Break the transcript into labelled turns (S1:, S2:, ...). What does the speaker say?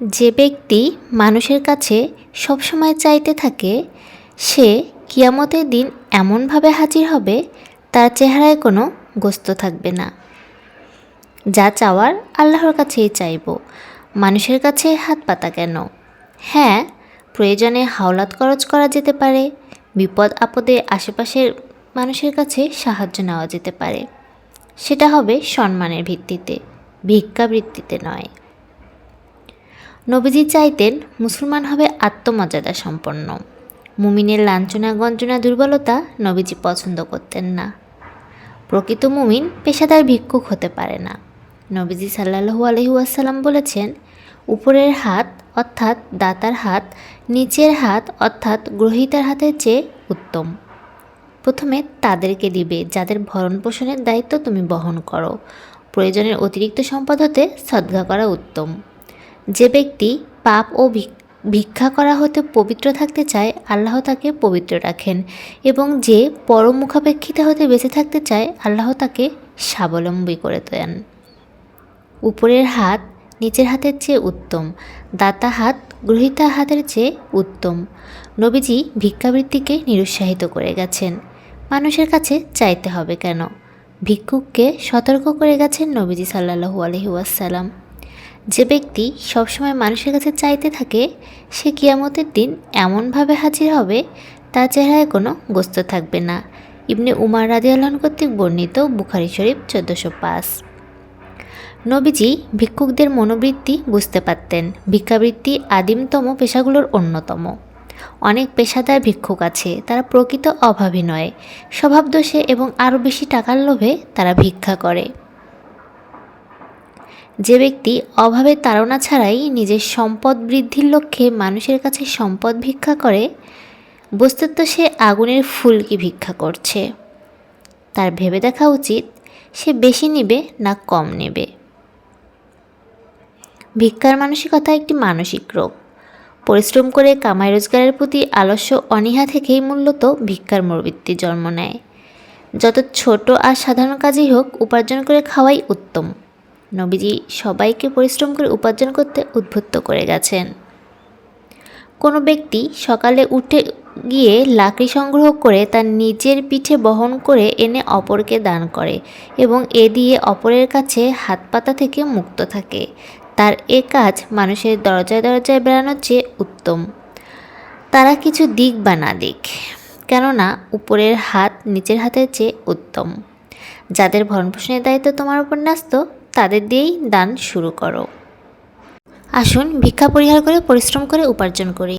S1: যে ব্যক্তি মানুষের কাছে সবসময় চাইতে থাকে, সে কিয়ামতের দিন এমনভাবে হাজির হবে, তার চেহারায় কোনো গোস্ত থাকবে না। যা চাওয়ার আল্লাহর কাছেই চাইব। মানুষের কাছে হাত পাতা কেন? হ্যাঁ প্রয়োজনে হাওলাত খরচ করা যেতে পারে, বিপদ আপদে আশেপাশের মানুষের কাছে সাহায্য নেওয়া যেতে পারে। সেটা হবে সম্মানের ভিত্তিতে, ভিক্ষাবৃত্তিতে নয়। নবীজি চাইতেন মুসলমান হবে আত্মমর্যাদা সম্পন্ন। মুমিনের লাঞ্ছনা, গঞ্জনা, দুর্বলতা নবীজি পছন্দ করতেন না। প্রকৃত মুমিন পেশাদার ভিক্ষুক হতে পারে না। নবীজি সাল্লাহু আলহিউসাল্লাম বলেছেন, উপরের হাত অর্থাৎ দাতার হাত, নিচের হাত অর্থাৎ গ্রহিতার হাতের চেয়ে উত্তম। প্রথমে তাদেরকে দিবে, যাদের ভরণ পোষণের দায়িত্ব তুমি বহন করো। প্রয়োজনের অতিরিক্ত সম্পদ হতে সদ্গা করা উত্তম। যে ব্যক্তি পাপ ও ভিক- ভিক্ষা করা হতে পবিত্র থাকতে চায়, আল্লাহ তাকে পবিত্র রাখেন। এবং যে পরমুখাপেক্ষিত হতে বেঁচে থাকতে চায়, আল্লাহ তাকে স্বাবলম্বী করে দেন। উপরের হাত নিচের হাতের চেয়ে উত্তম, দাতা হাত গ্রহিতা হাতের চেয়ে উত্তম। নবীজি ভিক্ষাবৃত্তিকে নিরুৎসাহিত করে গেছেন। মানুষের কাছে চাইতে হবে কেন? ভিক্ষুককে সতর্ক করে গেছেন নবীজি সাল্লাহু আলহি ওয়াসাল্লাম। যে ব্যক্তি সবসময় মানুষের কাছে চাইতে থাকে, সে কিয়ামতের দিন এমনভাবে হাজির হবে, তার চেহারায় কোনো গোস্ত থাকবে না। ইবনে উমার রাদিয়াল্লাহন কর্তৃক বর্ণিত বুখারি শরীফ চোদ্দোশো পাঁচ। নবীজি ভিক্ষুকদের মনোবৃত্তি বুঝতে পারতেন। ভিক্ষাবৃত্তি আদিমতম পেশাগুলোর অন্যতম। অনেক পেশাদার ভিক্ষুক আছে, তারা প্রকৃত অভাবী নয়। স্বভাবদোষে এবং আরও বেশি টাকার লোভে তারা ভিক্ষা করে। যে ব্যক্তি অভাবের তাড়না ছাড়াই নিজের সম্পদ বৃদ্ধির লক্ষ্যে মানুষের কাছে সম্পদ ভিক্ষা করে, বস্তুত সে আগুনের ফুলকি ভিক্ষা করছে। তার ভেবে দেখা উচিত সে বেশি নেবে না কম নেবে। ভিক্ষার মানসিকতা একটি মানসিক রোগ। পরিশ্রম করে কামাই রোজগারের প্রতি আলস্য অনীহা থেকেই মূলত ভিক্ষার মরবৃত্তি জন্ম নেয়। যত ছোট আর সাধারণ কাজই হোক, উপার্জন করে খাওয়াই উত্তম। নবীজি সবাইকে পরিশ্রম করে উপার্জন করতে উদ্বুদ্ধ করে গেছেন। কোনো ব্যক্তি সকালে উঠে গিয়ে লাকড়ি সংগ্রহ করে তার নিজের পিঠে বহন করে এনে অপরকে দান করে এবং এ দিয়ে অপরের কাছে হাত পাতা থেকে মুক্ত থাকে। তার এ কাজ মানুষের দরজায় দরজায় বেড়ানোর চেয়ে উত্তম। তারা কিছু দিক বা না দিক, কেননা উপরের হাত নিচের হাতের চেয়ে উত্তম। যাদের ভরণপোষণের দায়িত্ব তোমার উপর ন্যস্ত তাদের দিয়েই দান শুরু করো। আসুন ভিক্ষা পরিহার করে পরিশ্রম করে উপার্জন করি।